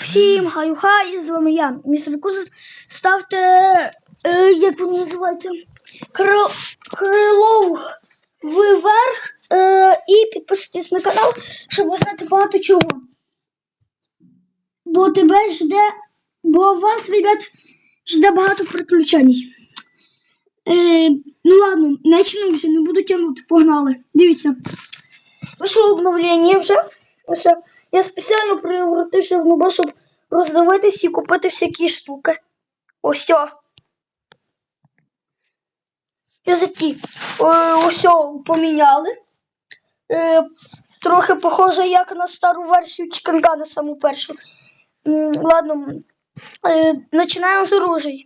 Всім хай-хай, з вами я, містер Кузер. Ставте, е, як воно називається, крил, крило вверх е, і підписуйтесь на канал, щоб знати багато чого. Бо тебе жде, бо вас, ребят, жде багато приключень. Е, ну ладно, вже, не буду тягнути, погнали. Дивіться. Вийшло обновлення вже. Ось, я спеціально превратився в нуба, щоб роздивитись і купити всякі штуки. Ось. о. Язики. Е, Ось поміняли. Е, трохи похоже, як на стару версію Чикангана, саму першу. Ладно, е, починаємо з оружия.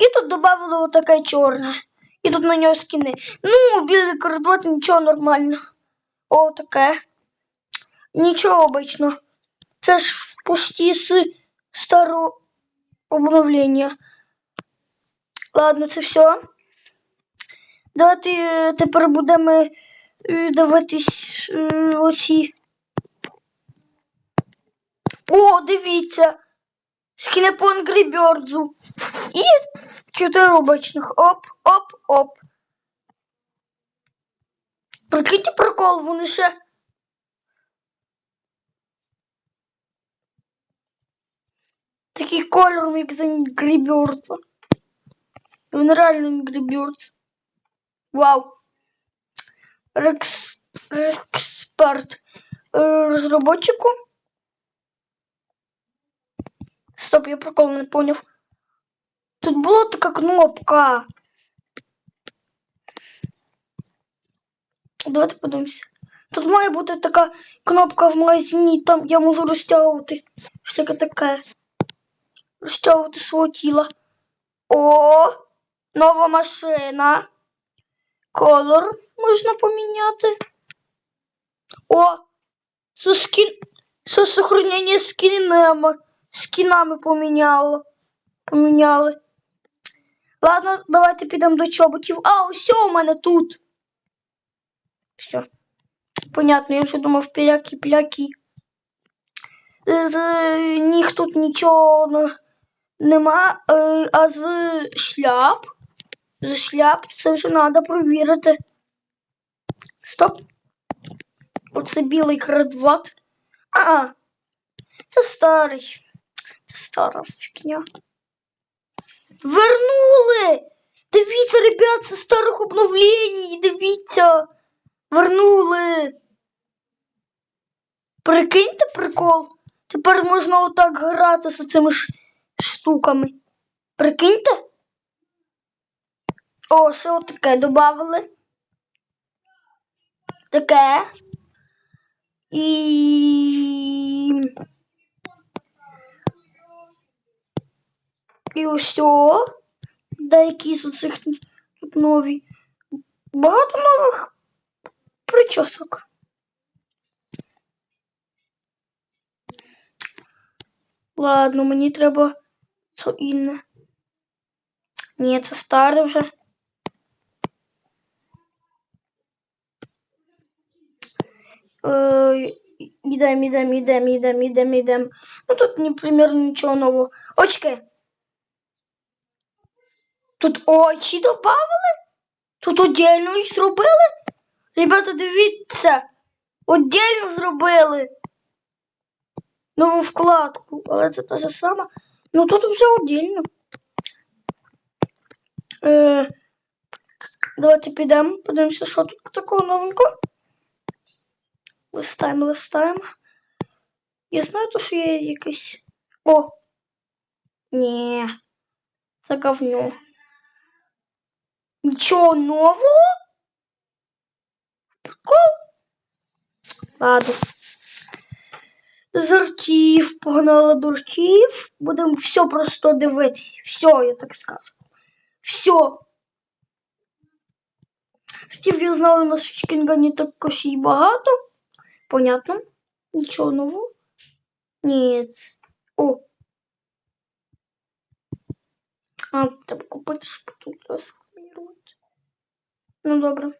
І тут додали отаке чорне. І тут на нього скини. Ну, білий кордон, нічого нормально. О, таке. Нічого обично. Це ж почти з старого обновлення. Ладно, це все. Давайте е, тепер будемо е, дивитись е, оці. О, дивіться. По Angry. І чотири обичних. Оп, оп, оп. Прикиньте прикол, вони ще. Такий кольор, як з Angry Birds. Він реально Angry Birds. Вау. Рекс... Рексперт. Е, Розробочику. Стоп, я прикол не поняв. Тут була така кнопка. Давайте подивимося. Тут має бути така кнопка в магазині, там я можу розтягувати всяке таке. Розтягувати свого тіла. О, нова машина. Колор можна поміняти. О, со скін... со сохранення скінами. Скінами поміняло. Поміняли. Ладно, давайте підемо до чоботів. А, ось у мене тут. Все. Понятно, я вже думав піляки-піляки. З них тут нічого нема, е, а з шляп. З шляп це вже треба провірити. Стоп. Оце білий кредват. А, це старий. Це стара фігня. Вернули! Дивіться, ребят, це старих обновлень. Дивіться. Вернули. Прикиньте прикол. Тепер можна отак грати з цими ш... штуками. Прикиньте? О, що таке додали? Таке. І. І ось о. Деякі з цих тут нові. Багато нових причосок. Ладно, мені треба що інне. Ні, це старе вже. Е, Ідем, ідем, ідем, ідем, ідем, ідем. Ну тут не примерно нічого нового. Очки. Тут очі добавили? Тут отдельно їх зробили? Ребята, дивіться. Отдельно зробили. Нову вкладку. Але це те ж саме. Ну тут вже отдельно. Е, давайте підемо, подивимося, що тут такого новенького. Листаємо, листаємо. Я знаю, то, що є якийсь. О! Ні. Це говню. Нічого нового? Прикол? Ладно. З артів, погнали до. Будемо все просто дивитись. Все, я так скажу. Все. Артів я знаю, у нас в Чкінгані також і багато. Понятно. Нічого нового. Ні. О. А, треба купити, щоб тут розхвилювати. Ну, добре.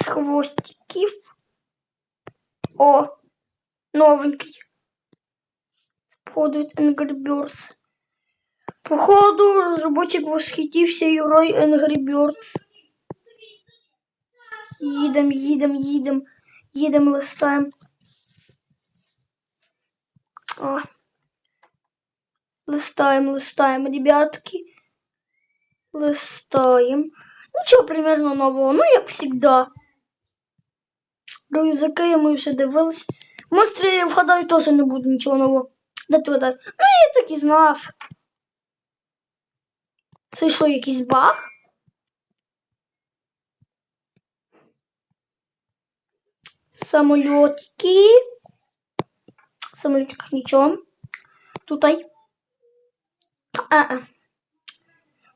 З хвостиків. О, новенький. Подвиг Angry Birds. Походу, розробник восхитився ігрою Angry Birds. Їдем, їдем, їдем, їдем, листаем. О. Листаем, листаем, ребятки. Листаем. Нічого примерно нового, ну як завжди. Рюкзаки ми вже дивились. Монстри, вгадаю, теж не буде нічого нового. Ти вгадай? Ну, я так і знав. Це що, якийсь баг? Самольотки. Самолетик нічого. Тутай. А-а.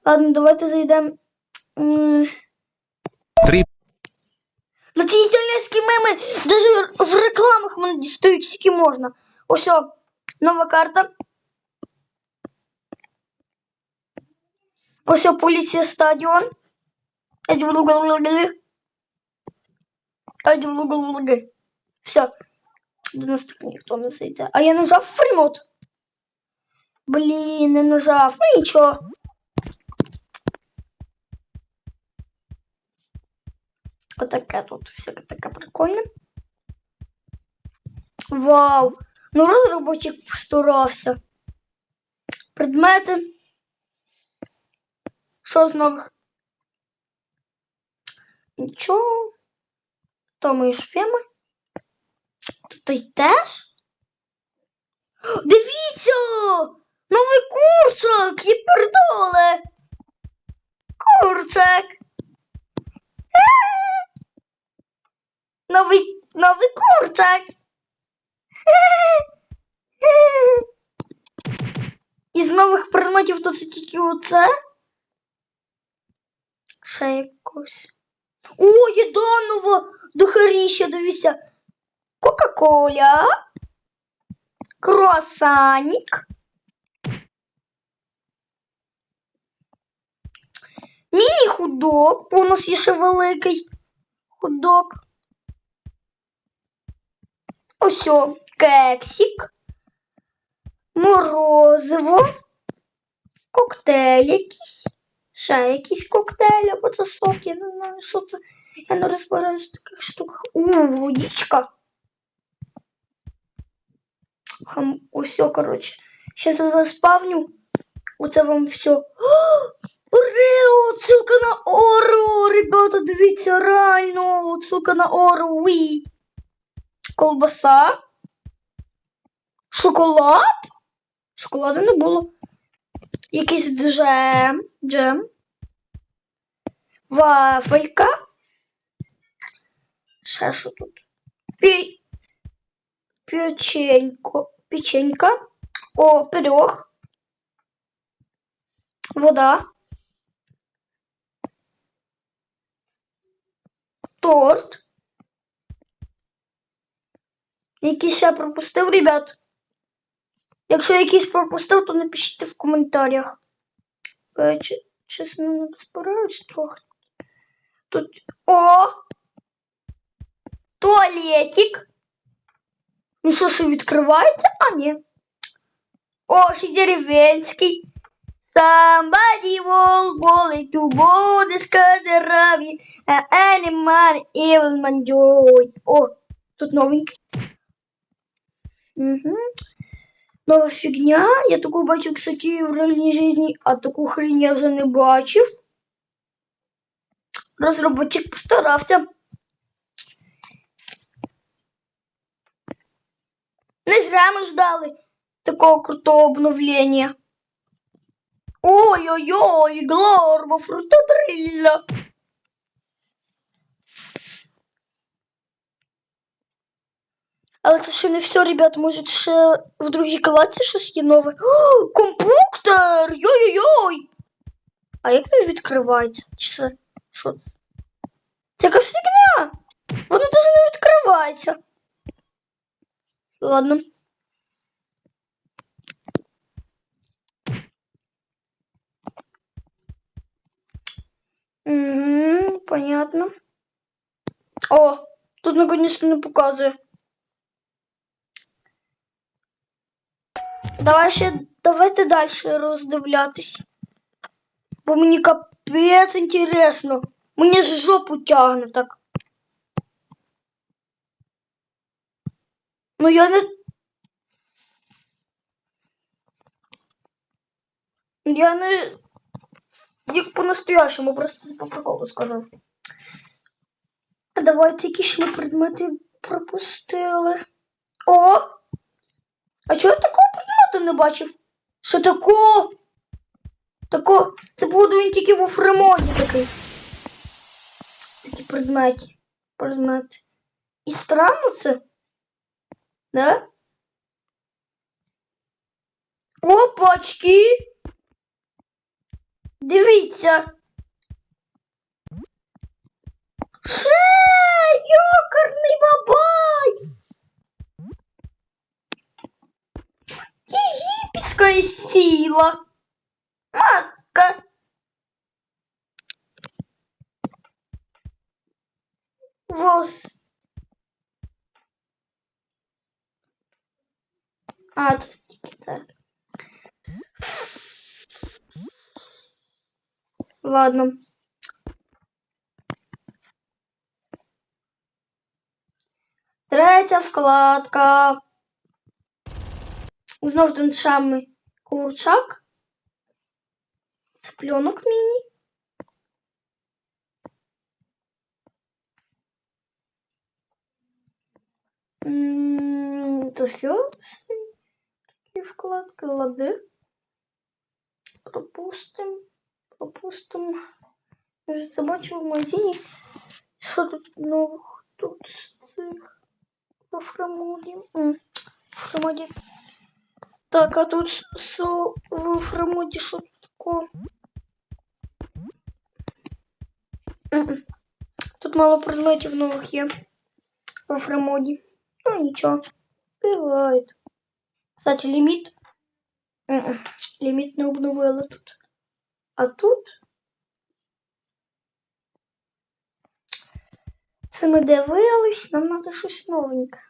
Ладно, давайте зайдемо. Три На ці італійські меми навіть в рекламах мене дістають скільки можна. Ось о, нова карта. Ось о, поліція стадіон. Все. До нас так ніхто не зайде. А я нажав фрімот. Блін, не нажав. Ну нічого. Отаке тут всяке таке прикольне. Вау! Ну розробочик постарався. Предмети. Що з нових? Нічого. То мої шфеми. Тут і теж. Дивіться! Новий курчик! Є пердоле! Курчик! Новий, новий курчик. Із нових предметів то це тільки оце. Ще якось. О, їда нова духаріща, дивіться. Кока-коля. Круасанік. Міні-худок, бо у нас є ще великий худок. Ось кексик, морозиво, коктейль якийсь, ще якийсь коктейль, або це сок, я не знаю, що це. Я не розбираюсь в таких штуках. У, водичка. Хам, ось, о, коротше. Щас я заспавню. Оце вам все. Орео, ссылка на Орео, ребята, дивіться, реально, ссылка на Орео, уі. Колбаса. Шоколад? Шоколаду не було. Якийсь джем. Джем. Вафелька. Ще що тут? Пі... Печенько. Печенька. О, пирог. Вода. Якийсь ще пропустив, ребят. Якщо якийсь пропустив, то напишіть в коментарях. Е, чи- Чесно, не розбираюсь трохи. Тут. О! Туалетик. Ну що ж, відкривається? А, ні. О, ще деревенський. Somebody will bully to bold the скадераві, а animal evil manjoy. О, тут новенький. Угу. Нова фігня. Я таку бачив, кстати, в реальній житті, а таку хрень я вже не бачив. Розробник постарався. Не зря ми ждали такого крутого обновления. Ой-ой-ой, глорба фрутодрилля. Але це ще не все, ребят, може ще в другій кладці щось є нове. О, компуктор! Йой-йой-йой! А як він відкривається? Чи це? Що це? Це якась фігня! Воно дуже не відкривається. Ладно. Угу, понятно. О, тут наконец-то не показує. Давай ще, давайте далі роздивлятись. Бо мені капець інтересно. Мені ж жопу тягне так. Ну я не. Я не. Як по-настоящему, просто по приколу сказав. Давайте якісь ми предмети пропустили. О! А чого я такого не бачив? Що такого? Тако, це буде він тільки в Фремоді такий. Такі предмети. Предмети. І странно це. Да? Опачки! Дивіться. Ше, красиво. Макка. Волос. А, тут. Ладно. третья вкладка. Знов тот. Курчак. Цыпленок міні. М, Це що? Такі вкладки лади. Пропустим. Пропустим. Я вже це бачив в магазині. Що тут нових тут з цих у Фрамуді? М, Фрамуді. Так, а тут со в Фрамуді що тут таке? М-м. Тут мало предметів нових є в Фрамуді. Ну нічого. Бывает. Кстати, ліміт. М-м. Ліміт не обновили тут. А тут. Це ми дивились, нам треба щось новеньке.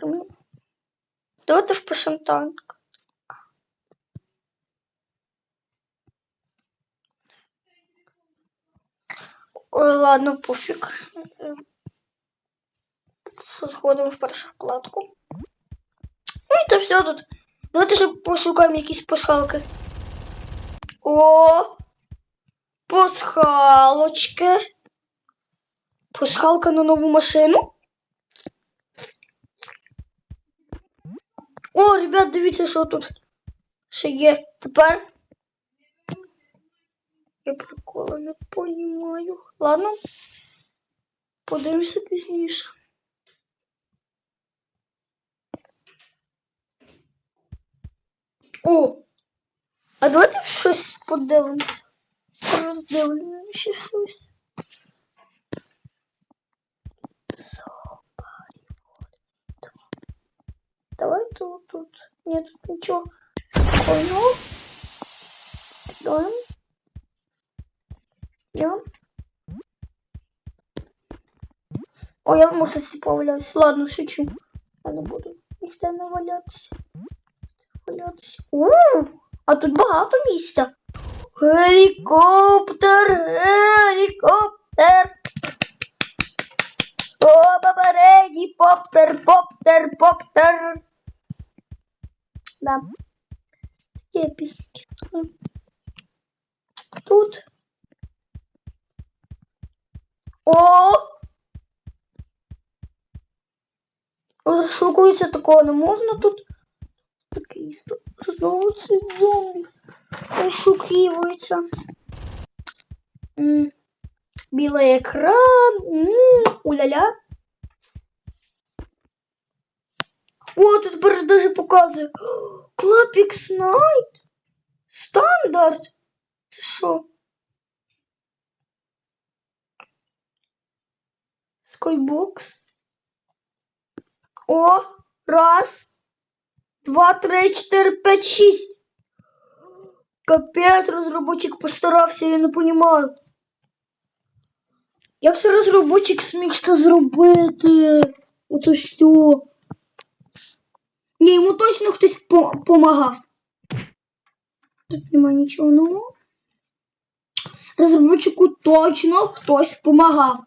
Тут прям. Давайте впишемо танк. Ой, ладно, пофіг. Сходимо в першу вкладку. Ну, це все тут. Давайте ще пошукаємо якісь пасхалки. О! Пасхалочки. Пасхалка на нову машину. О, ребят, дивіться, що тут ще є. Тепер. Я прикола не понімаю. Ладно. Подивимося пізніше. О! А давайте щось подивимося. Роздивлюємо ще щось. Вот тут. Нет, тут ничего. Понял. Стреляем. Я. Ой, я мусорці повалявся. Ладно, шучу. Не буду не валятися. Валятися. У, а тут багато місця. Гелікоптер, гелікоптер. О, попередній поптер, поптер, поптер. Да. Такі пісні. Тут. О! Розшукується такого не можна тут. Такий знову цей зомбі. Розшукується. Білий екран. Уля-ля. О, тут тепер даже показує. Клапікс Найт. Стандарт. Це що? Скайбокс. О, раз, два, три, чотири, п'ять, шість. Капець, розробочик постарався, я не розумію. Як це розробочик зміг це зробити? Оце все. Ні, йому точно хтось по- помагав. Тут нема нічого нового. Розробнику точно хтось помагав.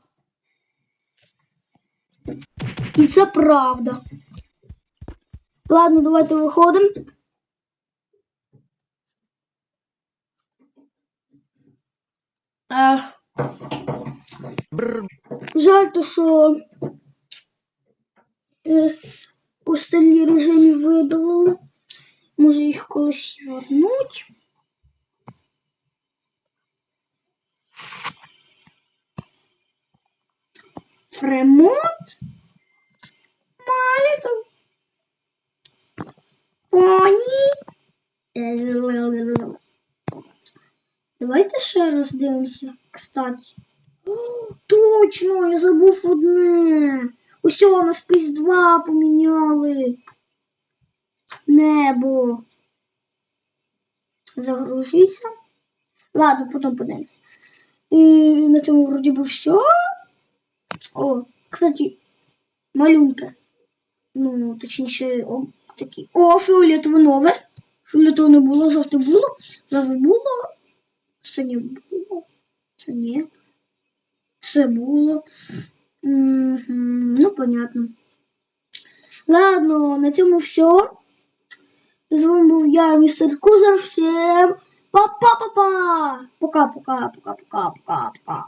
І це правда. Ладно, давайте виходимо. Ех. Жаль, то що у режимі видалили. Може їх колись вернуть. Фремонт? Малітов? Поні? Давайте ще раз дивимося, кстати. О, точно, я забув одне. Усьо, на спис 2 поміняли. Небо. Загружується. Ладно, потім подивимося. І на цьому вроді би все. О, кстати, малюнки. Ну, точніше, о, такі. О, фіолетове нове. Фіолетове не було, жовте було. Заве було. Синє було. Це ні. Все було. Ну, понятно. Ладно, на цьому все. З вами був я, містер Кузер. Всім па-па-па-па! Пока-пока, пока-пока, пока-пока.